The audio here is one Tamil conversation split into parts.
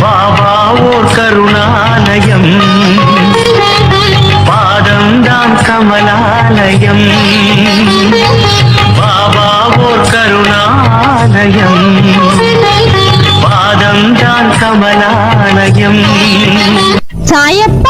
பாபா ஓர் கருணாலயம் பாதம்தான் கமலாலயம் பாபா ஓர் கருணாலயம் பாதம்தான் கமலாலயம் சாயப்பா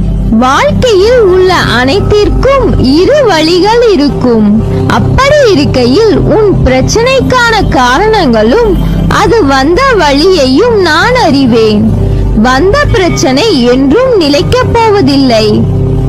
வாழ்க்கையில் உள்ள அனைத்திற்கும் இரு வழிகள் இருக்கும். அப்படி இருக்கையில் உன் பிரச்சனைக்கான காரணங்களும் அது வந்த வழியையும் நான் அறிவேன். வந்த பிரச்சனை என்றும் நிலைக்கப் போவதில்லை.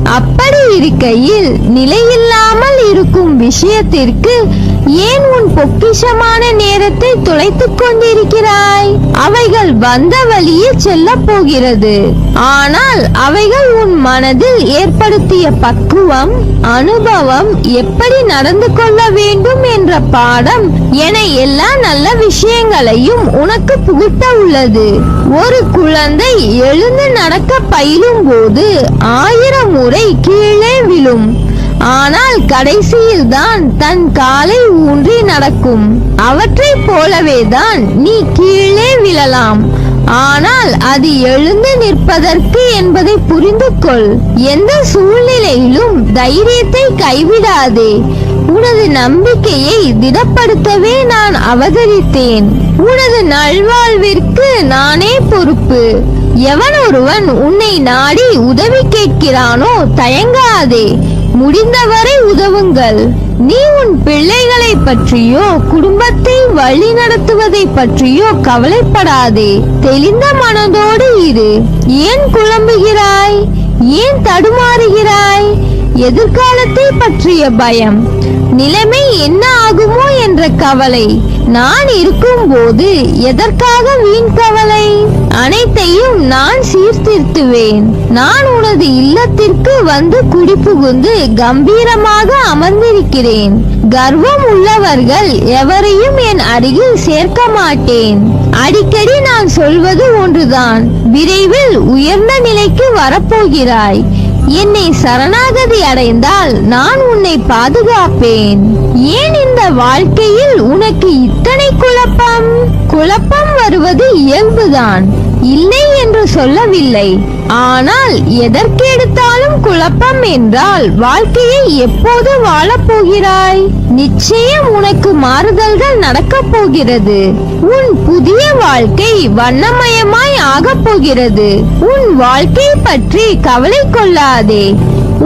அப்படி இருக்கையில் நிலையில்லாமல் இருக்கும் விஷயத்திற்கு ஏன் உன் பொக்கிஷமான நேரத்தை துளைத்துக் கொண்டிருக்கிறாய்? அவைகள் வந்த வழியில் செல்ல போகிறது. ஆனால் அவைகள் உன் மனதில் ஏற்படுத்திய பக்குவம் அனுபவம் எப்படி நடந்து கொள்ள வேண்டும் என்ற பாடம் என எல்லா நல்ல விஷயங்களையும் உனக்கு புகுத்த உள்ளது. ஒரு குழந்தை எழுந்து நடக்க பயிலும் போது ஆயிரம் முறை கீழே விழும். ஆனால் கடைசியில் தான் தன் காலை ஊன்றி நடக்கும். அவற்றைப் போலவேதான் நீ கீழே விழலாம். ஆனால் அது எழுந்து நிற்பதற்கு என்பதை புரிந்து கொள் எந்த சூழ்நிலையிலும் தைரியத்தை கைவிடாதே. உனது நம்பிக்கையை திடப்படுத்தவே நான் அவதரித்தேன். உனது நல்வாழ்விற்கு நானே பொறுப்பு. எவன் ஒருவன் உன்னை நாடி உதவி கேட்கிறானோ தயங்காதே. முடிந்தவரை உதவுங்கள். நீ உன் பிள்ளைகளை பற்றியோ குடும்பத்தை வழி நடத்துவதை பற்றியோ கவலைப்படாதே. தெளிந்த மனதோடு இரு. ஏன் குழம்புகிறாய்? ஏன் தடுமாறுகிறாய்? எதிர்காலத்தை பற்றிய பயம். நிலைமை என்ன ஆகுமோ என்ற கவலை. நான் இருக்கும் போது எதற்காக வீண் கவலை? அனைத்தையும் நான் சீர்திருத்துவேன். நான் உனது இல்லத்திற்கு வந்து குடிபுகுந்து கம்பீரமாக அமர்ந்திருக்கிறேன். கர்வம் உள்ளவர்கள் எவரையும் என் அருகில் சேர்க்க மாட்டேன். அடிக்கடி நான் சொல்வது ஒன்றுதான். விரைவில் உயர்ந்த நிலைக்கு வரப்போகிறாய். என்னை சரணாகதி அடைந்தால் நான் உன்னை பாதுகாப்பேன். ஏன் இந்த வாழ்க்கையில் உனக்கு இத்தனை குழப்பம்? குழப்பம் வருவது இயல்புதான். இல்லை என்று சொல்லவில்லை. ஆனால் எதற்கெடுத்தாலும் குழப்பம் என்றால் வாழ்க்கையை எப்போது வாழப் போகிறாய்? நிச்சயம் உனக்கு மாறுதல்கள் நடக்கப் போகிறது. உன் புதிய வாழ்க்கை வண்ணமயமாய் ஆகப் போகிறது. உன் வாழ்க்கை பற்றி கவலை கொள்ளாதே.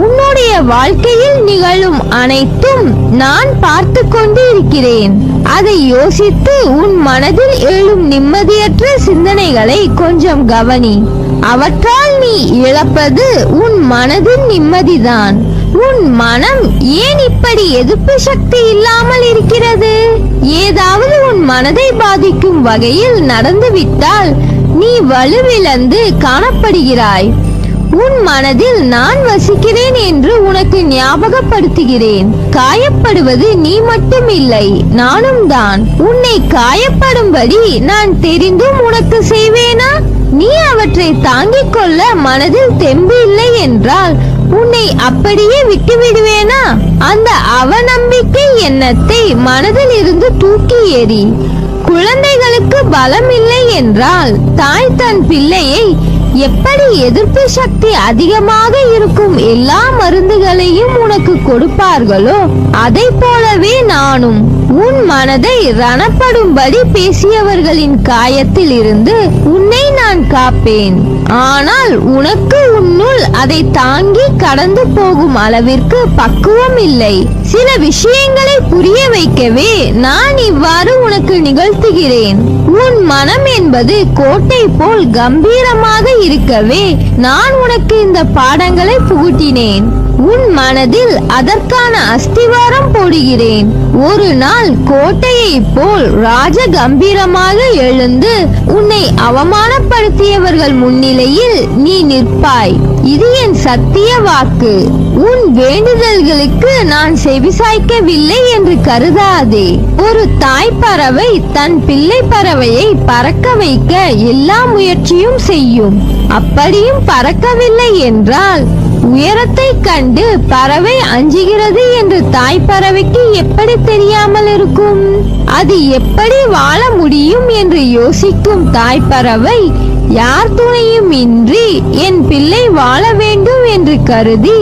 உன்னுடைய வாழ்க்கையில் நிகழும் அனைத்தும் நான் பார்த்து கொண்டு இருக்கிறேன் அதை யோசித்து உன் மனதில் எழும் நிம்மதியற்ற சிந்தனைகளை கொஞ்சம் கவனி. அவற்றால் நீ இழப்பது உன் மனதின் நிம்மதிதான். உன் மனம் ஏன் இப்படி எதிர்ப்பு சக்தி இல்லாமல் இருக்கிறது? ஏதாவது உன் மனதை பாதிக்கும் வகையில் நடந்துவிட்டால் நீ வலுவிழந்து காணப்படுகிறாய். உன் மனதில் நான் வசிக்கிறேன் என்று உனக்கு ஞாபகப்படுத்துகிறேன். காயப்படுவது நீ மட்டும் இல்லை நானும் தான். உன்னை காயப்படும்படி நான் தெரிந்தும் உனக்கு செய்வேனா? நீ அவற்றை தாங்கிக் கொள்ள மனதில் தெம்பு இல்லை என்றால் உன்னை அப்படியே விட்டு விடுவேனா அந்த அவநம்பிக்கை எண்ணத்தை மனதில் இருந்து தூக்கி எறி குழந்தைகளுக்கு பலம் இல்லை என்றால் தாய் தன் பிள்ளையை எப்படி எதிர்ப்பு சக்தி அதிகமாக இருக்கும் எல்லா மருந்துகளையும் உனக்கு கொடுப்பார்களோ அதை போலவே நானும். உன் மனதை ரணப்படும்படி பேசியவர்களின் காயத்தில் இருந்து உன்னை நான் காப்பேன். ஆனால் உனக்கு உன்னுள் அதை தாங்கி கடந்து போகும் அளவிற்கு பக்குவம் இல்லை. சில விஷயங்களை புரிய வைக்கவே நான் இவ்வாறு உனக்கு நிகழ்த்துகிறேன். உன் மனம் என்பது கோட்டை போல் கம்பீரமாக இருக்கவே நான் உனக்கு இந்த பாடங்களை புகுட்டினேன் உன் மனதில் அதற்கான அஸ்திவாரம் போடுகிறேன். ஒரு நாள் கோட்டையைப் போல் ராஜ கம்பீரமாக எழுந்து உன்னை அவமானப்படுத்தியவர்கள் முன்னிலையில் நீ நிற்பாய். இது என் சத்திய வாக்கு. உன் வேண்டுதல்களுக்கு நான் செவிசாய்க்கவில்லை என்று கருதாதே. ஒரு தாய் பறவை தன் பிள்ளை பறவையை பறக்க வைக்க எல்லா முயற்சியும் செய்யும். அப்படியும் பறக்கவில்லை என்றால் உயரத்தை கண்டு பறவை அஞ்சுகிறது என்று தாய் பறவைக்கு எப்படி தெரியாமல் இருக்கும்? அது எப்படி வாழ முடியும் என்று யோசிக்கும் தாய் பறவை யார் துணையும் இன்றி என் பிள்ளை வாழ வேண்டும் என்று கருதி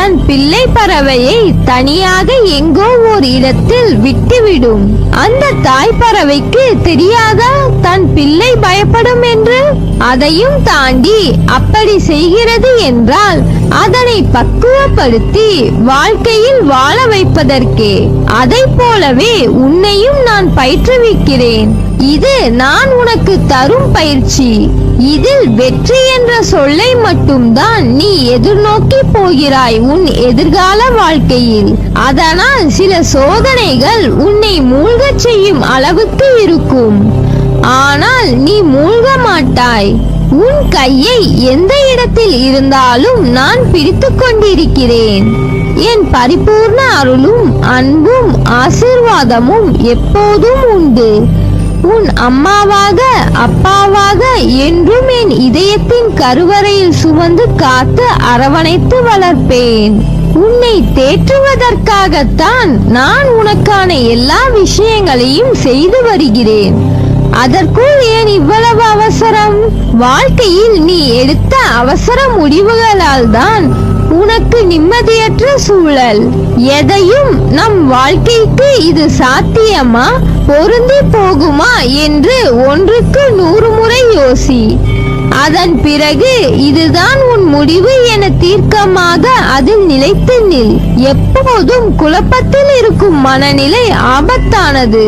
தன் பிள்ளை பறவையை தனியாக எங்கோ ஓர் இடத்தில் விட்டுவிடும். அந்த தாய் பறவைக்கு தெரியாதா தன் பிள்ளை பயப்படும் என்று? அதையும் தாண்டி அப்படி செய்கிறது என்றால் அதனை பக்குவப்படுத்தி வாழ்க்கையில் வாழ வைப்பதற்கே. அதை போலவே உன்னையும் நான் பயிற்றுவிக்கிறேன். இது நான் உனக்கு தரும் பயிற்சி. இதில் வெற்றி என்ற சொல்லை மட்டும்தான் நீ எதிர்நோக்கி போகிறாய் உன் எதிர்கால வாழ்க்கையில். அதனால் சில சோதனைகள் உன்னை மூழ்கச் செய்யும் அளவுக்கு இருக்கும். ஆனால் நீ மூழ்க மாட்டாய். உன் கையை எந்த இடத்தில் இருந்தாலும் நான் பிடித்து கொண்டிருக்கிறேன். என் பரிபூர்ண அருளும் அன்பும் ஆசீர்வாதமும் எப்போதும் உண்டு. உன் அம்மாவாக அப்பாவாக என்றும் என் இதயத்தின் கருவறையில் சுமந்து காத்து அரவணைத்து வளர்ப்பேன். உன்னை தேற்றுவதற்காகத்தான் நான் உனக்கான எல்லா விஷயங்களையும் செய்து வருகிறேன். அதற்குள் ஏன் இவ்வளவு அவசரம்? வாழ்க்கையில் நீ எடுத்த அவசர முடிவுகளால் தான் உனக்கு நிம்மதியற்ற சூழல். எதையும் நம் வாழ்க்கைக்கு இது சாத்தியமா? பொருந்தி போகுமா என்று ஒன்றுக்கு நூறு முறை யோசி. அதன் பிறகு இதுதான் உன் முடிவு என தீர்க்கமாக அதில் நிலைத்து நில். எப்போதும் குழப்பத்தில் இருக்கும் மனநிலை ஆபத்தானது.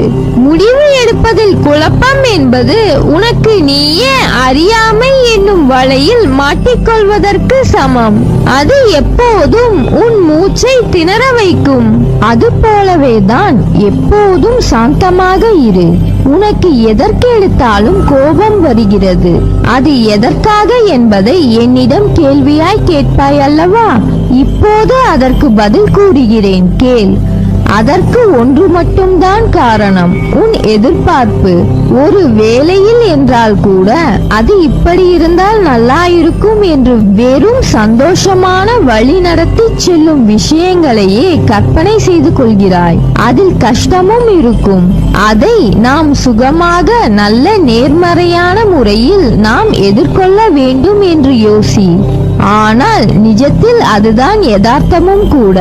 முடிவு எடுப்பதில் குழப்பம் என்பது உனக்கு நீயே அறியாமை என்னும் வலையில் மாட்டிக்கொள்வதற்கு சமம். அது எப்போதும் உன் மூச்சை திணற வைக்கும். அது போலவே தான் எப்போதும் சாந்தமாக இரு. உனக்கு எதற்கு எடுத்தாலும் கோபம் வருகிறது. அது எதற்காக என்பதை என்னிடம் கேள்வியாய் கேட்பாய் அல்லவா? இப்போது அதற்கு பதில் கூறுகிறேன் கேள். அதற்கு ஒன்று மட்டும்தான் காரணம். உன் எதிர்பார்ப்பு ஒரு வேலையில் என்றால் கூட அது இப்படி இருந்தால் நல்லா இருக்கும் என்று வெறும் சந்தோஷமான வழி நடத்தி செல்லும் விஷயங்களையே கற்பனை செய்து கொள்கிறாய். அதில் கஷ்டமும் இருக்கும். அதை நாம் சுகமாக நல்ல நேர்மறையான முறையில் நாம் எதிர்கொள்ள வேண்டும் என்று யோசி. ஆனால் நிஜத்தில் அதுதான் யதார்த்தமும் கூட.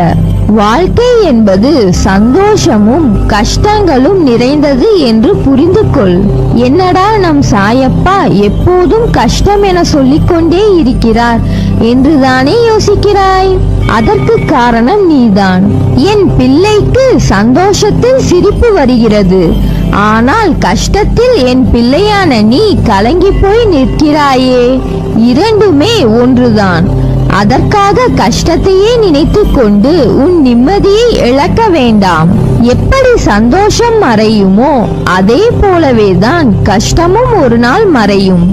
வாழ்க்கை என்பது சந்தோஷமும் கஷ்டங்களும் நிறைந்தது என்று புரிந்து கொள் என்னடா நம் சாயப்பா எப்போதும் கஷ்டம் என சொல்லிக்கொண்டே இருக்கிறார் என்றுதானே யோசிக்கிறாய்? அதற்கு காரணம் நீதான். என் பிள்ளைக்கு சந்தோஷத்தில் சிரிப்பு வருகிறது. ஆனால் கஷ்டத்தில் என் பிள்ளையான நீ கலங்கி போய் நிற்கிறாயே. இரண்டுமே ஒன்றுதான். அதற்காக கஷ்டத்தையே நினைத்து கொண்டு உன் நிம்மதியை இழக்க வேண்டாம். எப்படி சந்தோஷம் மறையுமோ அதே போலவே தான் கஷ்டமும் ஒரு நாள் மறையும்.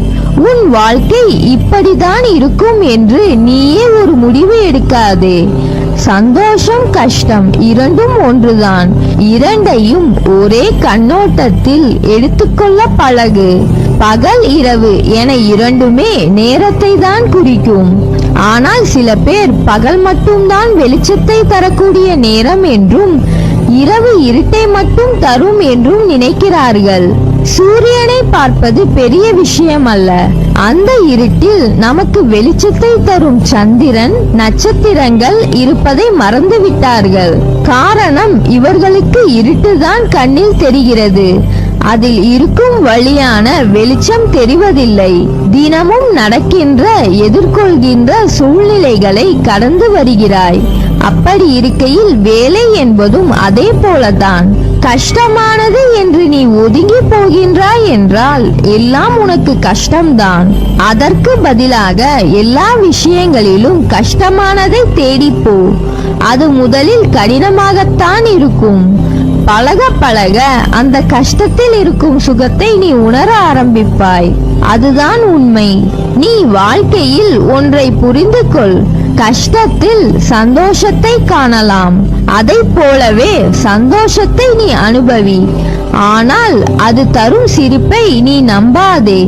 உன் வாழ்க்கை இப்படிதான் இருக்கும் என்று நீயே ஒரு முடிவு எடுக்காதே. சந்தோஷம் கஷ்டம் இரண்டும் ஒன்றுதான். இரண்டையும் ஒரே கண்ணோட்டத்தில் எடுத்துக்கொள்ள பழகு. பகல் இரவு என இரண்டுமே நேரத்தை தான் குறிக்கும். ஆனால் சில பேர் பகல் மட்டும்தான் வெளிச்சத்தை தரக்கூடிய நேரம் என்றும் இரவு இருட்டை மட்டும் தரும் என்றும் நினைக்கிறார்கள். சூரியனை பார்ப்பது பெரிய விஷயம் அல்ல. அந்த இருட்டில் நமக்கு வெளிச்சத்தை தரும் சந்திரன் நட்சத்திரங்கள் இருப்பதை மறந்துவிட்டார்கள். காரணம் இவர்களுக்கு இருட்டுதான் கண்ணில் தெரிகிறது. அதில் இருக்கும் வழியான வெளிச்சம் தெரிவதில்லை. தினமும் நடக்கின்ற எதிர்கொள்கின்ற சூழ்நிலைகளை கடந்து வருகிறாய். அப்படி இருக்கையில் வேலை என்பதும் அதே போலதான் கஷ்டமானது என்று நீ ஒதுங்கி போகின்றாய் என்றால் எல்லாம் உனக்கு கஷ்டம்தான். அதற்கு பதிலாக எல்லா விஷயங்களிலும் கஷ்டமானதை தேடிப்போ அது முதலில் கடினமாகத்தான் இருக்கும். பழக பழக அந்த கஷ்டத்தில் இருக்கும் சுகத்தை நீ உணர ஆரம்பிப்பாய். அதுதான் உண்மை. நீ வாழ்க்கையில் ஒன்றை புரிந்து கொள். கஷ்டத்தில் சந்தோஷத்தை காணலாம். அதை போலவே சந்தோஷத்தை நீ அனுபவி. ஆனால் அது தரும் சிரிப்பை நீ நம்பாதே.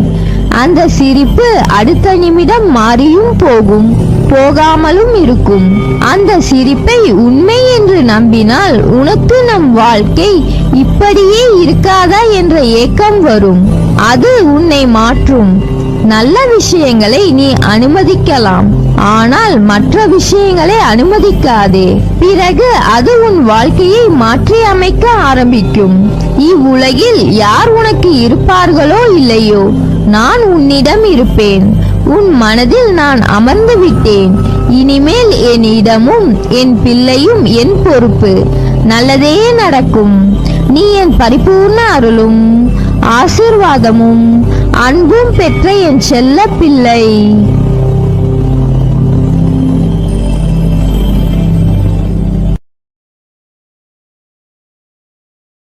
அந்த சிரிப்பு அடுத்த நிமிடம் மாறியும் போகும். போகாமலும் இருக்கும். அந்த சிரிப்பை உண்மை என்று நம்பினால் உனக்கு நம் வாழ்க்கை இப்படியே இருக்காதா என்ற ஏக்கம் வரும். அது உன்னை மாற்றும். நல்ல விஷயங்களை நீ அனுமதிக்கலாம். ஆனால் மற்ற விஷயங்களை அனுமதிக்காதே. பிறகு அது உன் வாழ்க்கையை மாற்றி அமைக்க ஆரம்பிக்கும். இவ்வுலகில் யார் உனக்கு இருப்பார்களோ இல்லையோ? நான் உன்னிடம் இருப்பேன். உன் மனதில் நான் அமர்ந்து விட்டேன். இனிமேல் என் இடமும் என் பிள்ளையும் என் பொறுப்பு. நல்லதே நடக்கும். நீ என் பரிபூர்ண அருளும் ஆசிர்வாதமும் அன்பும் பெற்ற என் செல்ல பிள்ளை.